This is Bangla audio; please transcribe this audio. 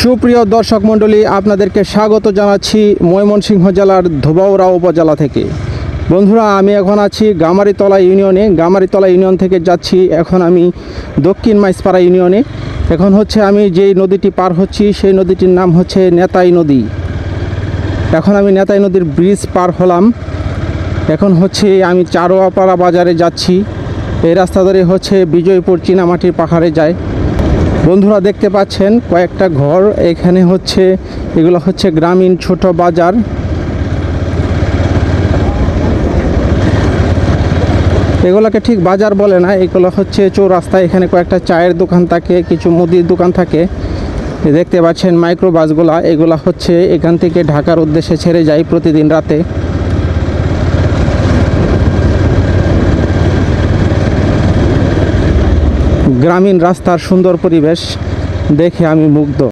সুপ্রিয় দর্শক মণ্ডলী, আপনাদেরকে স্বাগত জানাচ্ছি ময়মনসিংহ জেলার ধোবাউড়া উপজেলা থেকে। বন্ধুরা, আমি এখন আছি গামারিতলা ইউনিয়নে। গামারিতলা ইউনিয়ন থেকে যাচ্ছি এখন আমি দক্ষিণ মাইসপাড়া ইউনিয়নে। এখন হচ্ছে আমি যেই নদীটি পার হচ্ছি, সেই নদীটির নাম হচ্ছে নেতাই নদী। এখন আমি নেতাই নদীর ব্রিজ পার হলাম। এখন হচ্ছে আমি চারোয়াপাড়া বাজারে যাচ্ছি। এই রাস্তা ধরে হচ্ছে বিজয়পুর চীনামাটির পাহাড়ে যায় বন্ধুরা দেখতে পাচ্ছেন কয়েকটা ঘর। এখানে হচ্ছে, এগুলো হচ্ছে গ্রামীণ ছোট বাজার। এগুলোকে ঠিক বাজার বলে না, এগুলো হচ্ছে চৌরাস্তা। এখানে কয়েকটা চায়ের দোকান থাকে, কিছু মুদির দোকান থাকে। দেখতে পাচ্ছেন মাইক্রো বাসগুলা এগুলা হচ্ছে এখান থেকে ঢাকার উদ্দেশ্যে ছেড়ে যায় প্রতিদিন রাতে। গ্রামীণ রাস্তার সুন্দর পরিবেশ দেখে আমি মুগ্ধ।